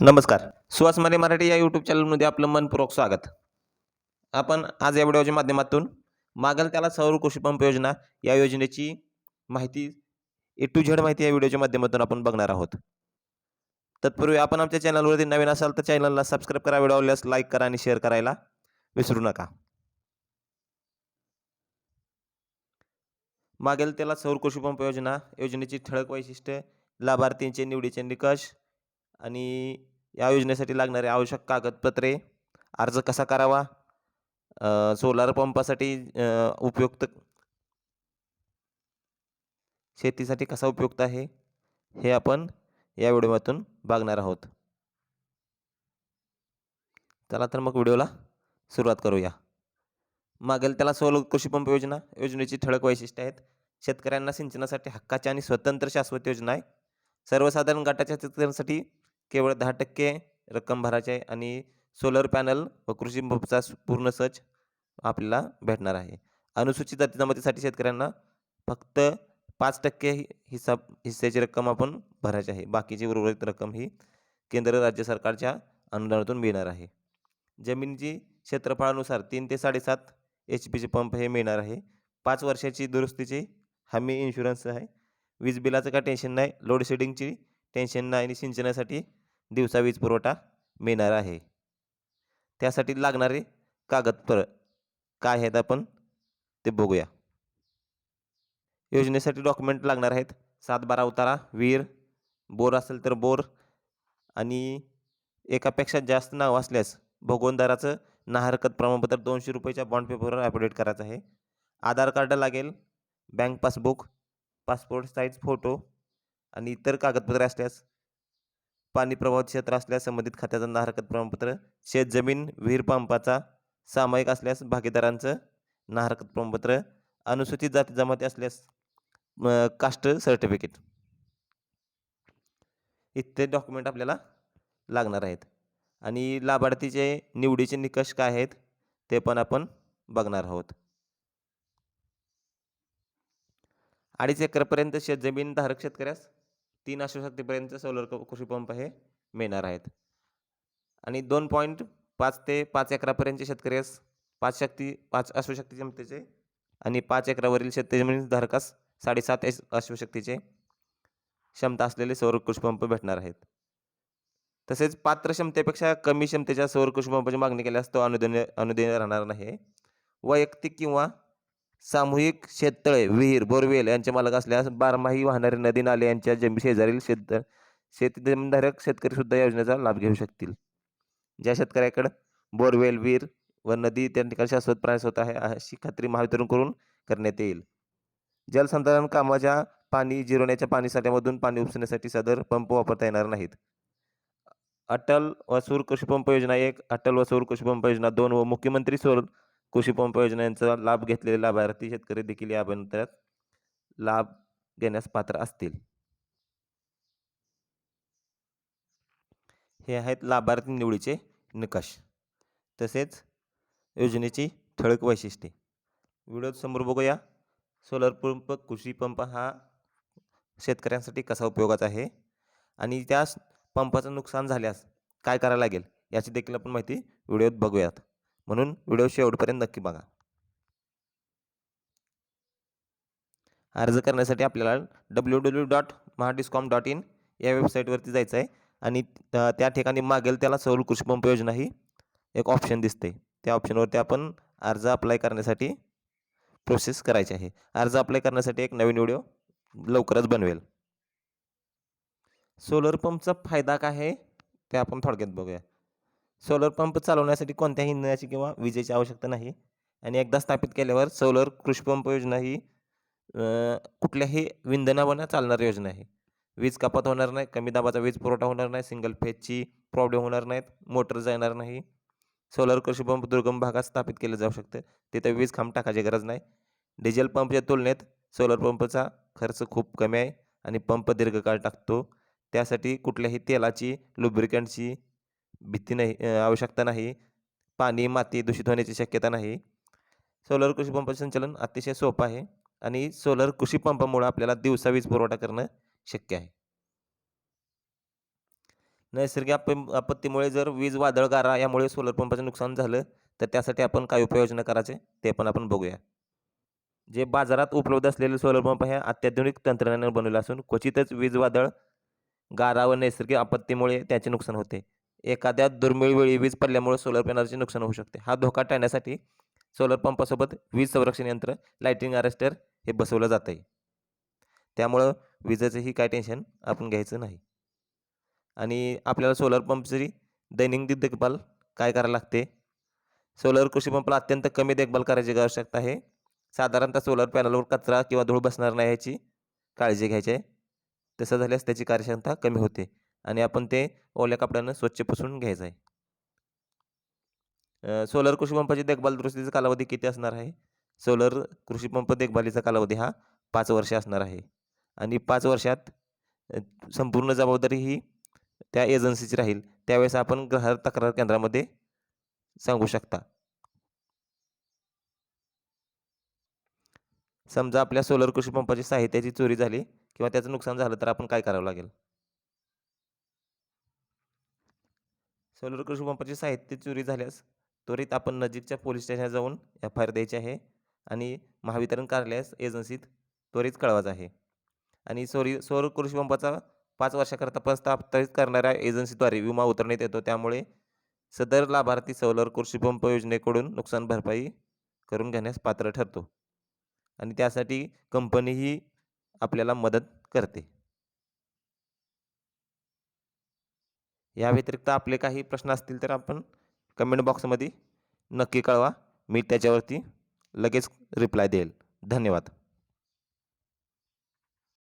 नमस्कार. सुहास माने मराठी या यूट्यूब चॅनलमध्ये आपलं मनपूर्वक स्वागत. आपण आज या व्हिडिओच्या माध्यमातून मागल त्याला सौर कृषीपंप योजना या योजनेची माहिती ए टू झेड माहिती या व्हिडिओच्या माध्यमातून आपण बघणार आहोत. तत्पूर्वी आपण आमच्या चॅनलवरती नवीन असाल तर चॅनलला सबस्क्राईब करा व्हिडिओ आवडल्यास लाईक करा आणि शेअर करायला विसरू नका. मागेल त्याला सौर कृषीपंप योजना योजनेची ठळक वैशिष्ट्ये लाभार्थींचे निवडीचे निकष आणि या योजनेसाठी लागणारे आवश्यक कागदपत्रे अर्ज कसा करावा? सोलार पंपासाठी उपयुक्त शेतीसाठी कसा उपयुक्त आहे? हे आपण या व्हिडिओमधून बघणार आहोत. चला तर मग व्हिडिओला सुरुवात करूया. मागेल त्याला सोल कृषीपंप योजना योजनेची ठळक वैशिष्ट्ये आहेत. शेतकऱ्यांना सिंचनासाठी हक्काची आणि स्वतंत्र शाश्वत योजना आहे. सर्वसाधारण गटाच्या शेतकऱ्यांसाठी केवळ दहा टक्के रक्कम भरायची आहे आणि सोलर पॅनल व कृषी पंपचा पूर्ण सच आपल्याला भेटणार आहे. अनुसूचित जाती जमातीसाठी शेतकऱ्यांना फक्त पाच टक्के हिस्सा हिस्स्याची रक्कम आपण भरायची आहे. बाकीची उर्वरित रक्कम ही केंद्र राज्य सरकारच्या अनुदानातून मिळणार आहे. जमिनीची क्षेत्रफळानुसार तीन ते साडेसात एच पीचे पंप हे मिळणार आहे. पाच वर्षाची दुरुस्तीची हमी इन्शुरन्स आहे. वीज बिलाचं काय टेन्शन नाही. लोड शेडिंगची टेन्शन नाही आणि सिंचनासाठी दिवसा वीज पुरवठा मिळणार आहे. त्यासाठी लागणारे कागदपत्र काय आहेत आपण? ते बघूया. योजनेसाठी डॉक्युमेंट लागणार आहेत. सात बारा उतारा विहीर बोर असेल तर बोर आणि एकापेक्षा जास्त नाव असल्यास भगवंतदाराचं नाहरकत प्रमाणपत्र दोनशे रुपयाच्या बॉन्ड पेपरवर अपडेट करायचं आहे. आधार कार्ड लागेल bank passbook passport size photo आणि इतर कागदपत्रे असल्यास पाणी प्रभावित क्षेत्र असल्यास संबंधित खात्याचा हरकत प्रमाणपत्र शेत जमीन विहीर पंपाचा सामायिक असल्यास भागीदारांचं नाहरकत प्रमाणपत्र अनुसूचित जाती जमाती असल्यास कास्ट सर्टिफिकेट. इत्यादी डॉक्युमेंट आपल्याला लागणार आहेत. आणि लाभार्थीचे निवडीचे निकष काय आहेत ते पण आपण बघणार आहोत. अडीच एकरपर्यंत शेतजमीन धारक शेतकऱ्यास तीन अश्वशक्तीपर्यंत सोलर कृषी पंप हे मिळणार आहेत. आणि दोन पॉईंट पाच ते पाच एकरापर्यंतचे शेतकऱ्यास पाच शक्ती पाच अश्वशक्ती क्षमतेचे आणि पाच एकरावरील शेतजमीन धारकास साडेसात एस अश्वशक्तीचे क्षमता असलेले सौर कृषीपंप भेटणार आहेत. तसेच पात्र क्षमतेपेक्षा कमी क्षमतेच्या सौर कृषीपंपाची मागणी केल्यास तो अनुदान अनुदान राहणार नाही. वैयक्तिक किंवा सामूहिक शेततळे विहीर बोरवेल यांचे मालक असल्यास बारमाही वाहणारे नदी नाले यांच्या जमी शेजारील शेत शेती जमीनधारक शेतकरी सुद्धा योजनेचा लाभ घेऊ शकतील. ज्या शेतकऱ्याकडे बोरवेल विहीर व नदी त्या ठिकाणी शाश्वत प्राणी होत आहे अशी खात्री महावितरण करून करण्यात येईल. जलसंधारण कामाच्या पाणी जिरवण्याच्या पाणी साठ्यामधून पाणी उपसण्यासाठी सदर पंप वापरता येणार नाहीत. अटल व सौर कृषी पंप योजना एक अटल व सौर कृषी पंप योजना दोन व मुख्यमंत्री सौर कृषी पंप योजनेचा लाभ घेतलेले लाभार्थी शेतकरी देखील या अभियानात लाभ घेण्यास पात्र असतील. हे आहेत लाभार्थी निवडीचे निकष. तसेच योजनेची ठळक वैशिष्ट्ये. व्हिडिओ समोर बघूया. सोलर पंप कृषी पंप हा शेतकऱ्यांसाठी कसा उपयोगाचा आहे? आणि त्या पंपाचं नुकसान झाल्यास काय करायला लागेल? याची देखील आपण माहिती व्हिडिओत बघूयात. म्हणून व्हिडिओ शेवटपर्यंत नक्की बघा. अर्ज करण्यासाठी आपल्याला W W dot Mahadiscom dot in या वेबसाईटवरती जायचं आहे आणि त्या ठिकाणी मागेल त्याला सौर कृषीपंप योजना ही एक ऑप्शन दिसते. त्या ऑप्शनवरती आपण अर्ज अप्लाय करण्यासाठी प्रोसेस करायची आहे. अर्ज अप्लाय करण्यासाठी एक नवीन व्हिडिओ लवकरच बनवेल. सोलर पंपचा फायदा काय आहे? ते आपण थोडक्यात बघूया. सोलर पंप चालवण्यासाठी कोणत्याही इंधनाची किंवा विजेची आवश्यकता नाही. आणि एकदा स्थापित केल्यावर सोलर कृषी पंप योजना ही कुठल्याही विंधनावर चालणारी योजना आहे. वीज कपात होणार नाही कमी दाबाचा वीज पुरवठा होणार नाही सिंगल फेजची प्रॉब्लेम होणार नाहीत मोटर जाणार नाही. सोलर कृषी पंप दुर्गम भागात स्थापित केलं जाऊ शकतं. तिथे वीज खांब टाकायची गरज नाही. डिझेल पंपच्या तुलनेत सोलर पंपचा खर्च खूप कमी आहे आणि पंप दीर्घकाळ टाकतो. त्यासाठी कुठल्याही तेलाची लुब्रिकंटची भीती नाही आवश्यकता नाही. पाणी माती दूषित होण्याची शक्यता नाही. सोलर कृषी पंपाचे संचालन अतिशय सोपं आहे आणि सोलर कृषी पंपामुळे आपल्याला दिवसा वीज पुरवठा करणं शक्य आहे. नैसर्गिक आप आपत्तीमुळे जर वीज वादळ गारा यामुळे सोलर पंपाचं नुकसान झालं तर त्यासाठी आपण काय उपाययोजना करायचे ते पण आपण बघूया. जे बाजारात उपलब्ध असलेले सोलर पंप हे अत्याधुनिक तंत्रज्ञानाने बनवले असून क्वचितच वीज वादळ गारा व नैसर्गिक आपत्तीमुळे त्याचे नुकसान होते. एखाद्या दुर्मिळ वेळी वीज पडल्यामुळे सोलर पॅनलचे नुकसान होऊ शकते. हा धोका टाळण्यासाठी सोलर पंपासोबत वीज संरक्षण यंत्र लाईटिंग अरेस्टर हे बसवलं जातं आहे त्यामुळं विजेचंही काय टेन्शन आपण घ्यायचं नाही. आणि आपल्याला सोलर पंपची दैनंदिन देखभाल काय करायला लागते? सोलर कृषी पंपला अत्यंत कमी देखभाल करायची आवश्यकता आहे. साधारणतः सोलर पॅनलवर कचरा किंवा धूळ बसणार नाही याची काळजी घ्यायची आहे. तसं झाल्यास त्याची कार्यक्षमता कमी होते. आणि आपण ते ओल्या कपड्यानं स्वच्छ पुसून घ्यायचं आहे सोलर कृषीपंपाची देखभाल दुरुस्तीचा कालावधी किती असणार आहे? सोलर कृषीपंप देखभालीचा कालावधी हा पाच वर्ष असणार आहे. आणि पाच वर्षात संपूर्ण जबाबदारी ही त्या एजन्सीची राहील. त्यावेळेस आपण ग्राहक तक्रार केंद्रामध्ये सांगू शकता. समजा आपल्या सोलर कृषी पंपाची साहित्याची चोरी झाली किंवा त्याचं नुकसान झालं तर आपण काय करावं लागेल? सोलर कृषीपंपाचे साहित्य चोरी झाल्यास त्वरित आपण नजीकच्या पोलीस स्टेशनला जाऊन एफ आय आर द्यायची आहे आणि महावितरण कार्यालयास एजन्सीत त्वरित कळवायचं आहे. आणि सोरी सौर कृषी पंपाचा पाच वर्षाकरता प्रस्तावित करणाऱ्या एजन्सीद्वारे विमा उतरण्यात येतो. त्यामुळे सदर लाभार्थी सोलर कृषी पंप योजनेकडून नुकसान भरपाई करून घेण्यास पात्र ठरतो. आणि त्यासाठी कंपनीही आपल्याला मदत करते. या व्यतिरिक्त आपले काही प्रश्न असतील तर आपण कमेंट बॉक्समध्ये नक्की कळवा. मी त्याच्यावरती लगेच रिप्लाय देईल. धन्यवाद.